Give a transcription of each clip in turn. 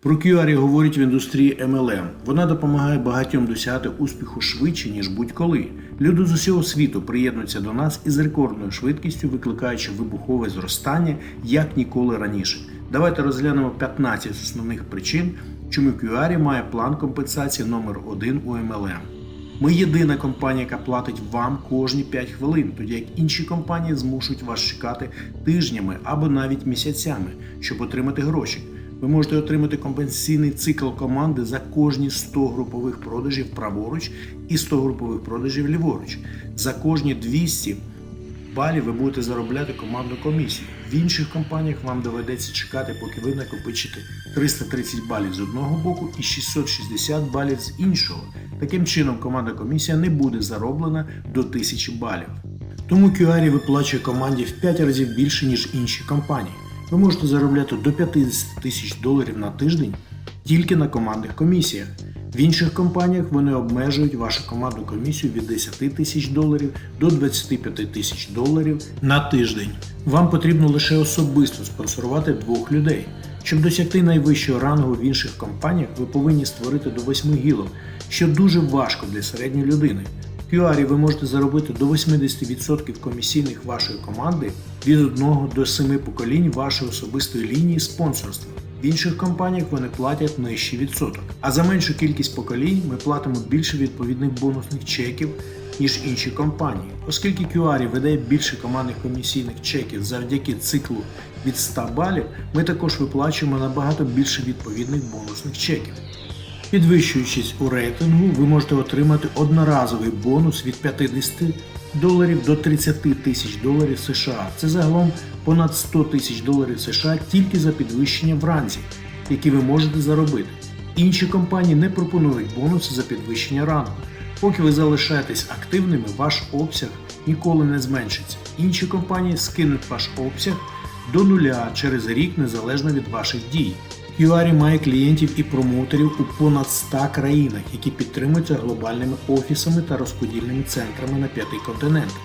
Про QR говорять в індустрії MLM. Вона допомагає багатьом досягати успіху швидше, ніж будь-коли. Люди з усього світу приєднуються до нас із рекордною швидкістю, викликаючи вибухове зростання як ніколи раніше. Давайте розглянемо 15 основних причин, чому QR має план компенсації номер 1 у MLM. Ми єдина компанія, яка платить вам кожні 5 хвилин, тоді як інші компанії змушують вас чекати тижнями або навіть місяцями, щоб отримати гроші. Ви можете отримати компенсаційний цикл команди за кожні 100 групових продажів праворуч і 100 групових продажів ліворуч. За кожні 200 балів ви будете заробляти командну комісію. В інших компаніях вам доведеться чекати, поки ви накопичите 330 балів з одного боку і 660 балів з іншого. Таким чином, командна комісія не буде зароблена до 1000 балів. Тому QRI виплачує команді в 5 разів більше, ніж інші компанії. Ви можете заробляти до 50 тисяч доларів на тиждень тільки на командних комісіях. В інших компаніях вони обмежують вашу командну комісію від 10 тисяч доларів до 25 тисяч доларів на тиждень. Вам потрібно лише особисто спонсорувати двох людей. Щоб досягти найвищого рангу в інших компаніях, ви повинні створити до 8 гілок, що дуже важко для середньої людини. В QR ви можете заробити до 80% комісійних вашої команди від 1 до 7 поколінь вашої особистої лінії спонсорства. В інших компаніях вони платять нижчий відсоток. А за меншу кількість поколінь ми платимо більше відповідних бонусних чеків, ніж інші компанії. Оскільки QR видає більше командних комісійних чеків завдяки циклу від 100 балів, ми також виплачуємо набагато більше відповідних бонусних чеків. Підвищуючись у рейтингу, ви можете отримати одноразовий бонус від 50 доларів до 30 тисяч доларів США. Це загалом понад 100 тисяч доларів США тільки за підвищення в ранзі, які ви можете заробити. Інші компанії не пропонують бонуси за підвищення рангу. Поки ви залишаєтесь активними, ваш обсяг ніколи не зменшиться. Інші компанії скинуть ваш обсяг до нуля через рік незалежно від ваших дій. QRI має клієнтів і промоутерів у понад 100 країнах, які підтримуються глобальними офісами та розподільними центрами на п'яти континентах.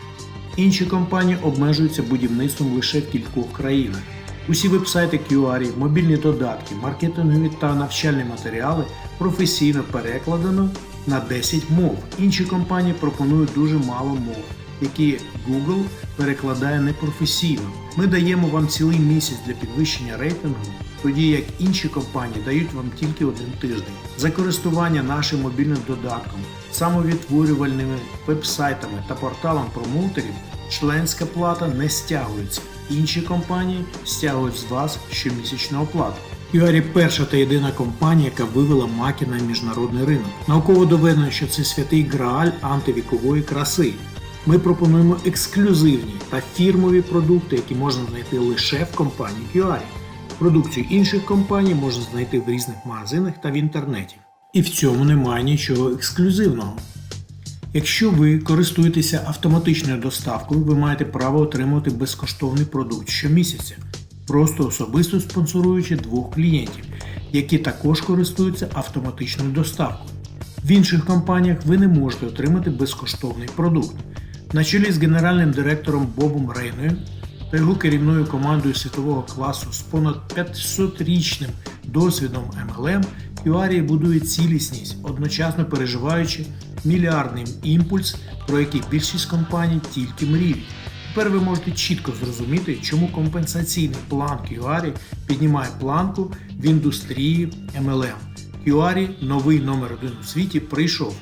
Інші компанії обмежуються будівництвом лише в кількох країнах. Усі вебсайти QRI, мобільні додатки, маркетингові та навчальні матеріали професійно перекладено на 10 мов. Інші компанії пропонують дуже мало мов, які Google перекладає непрофесійно. Ми даємо вам цілий місяць для підвищення рейтингу, тоді як інші компанії дають вам тільки один тиждень. За користування нашим мобільним додатком, самовідтворювальними вебсайтами та порталом промоутерів членська плата не стягується. Інші компанії стягують з вас щомісячну оплату. QRI – перша та єдина компанія, яка вивела маки на міжнародний ринок. Науково доведено, що це святий грааль антивікової краси. Ми пропонуємо ексклюзивні та фірмові продукти, які можна знайти лише в компанії QRI. Продукцію інших компаній можна знайти в різних магазинах та в інтернеті. І в цьому немає нічого ексклюзивного. Якщо ви користуєтеся автоматичною доставкою, ви маєте право отримувати безкоштовний продукт щомісяця, просто особисто спонсоруючи двох клієнтів, які також користуються автоматичною доставкою. В інших компаніях ви не можете отримати безкоштовний продукт. На чолі з генеральним директором Бобом Рейною та його керівною командою світового класу з понад 500-річним досвідом MLM QRI будує цілісність, одночасно переживаючи мільярдний імпульс, про який більшість компаній тільки мріють. Тепер ви можете чітко зрозуміти, чому компенсаційний план QRI піднімає планку в індустрії MLM. QRI, новий номер один у світі, прийшов.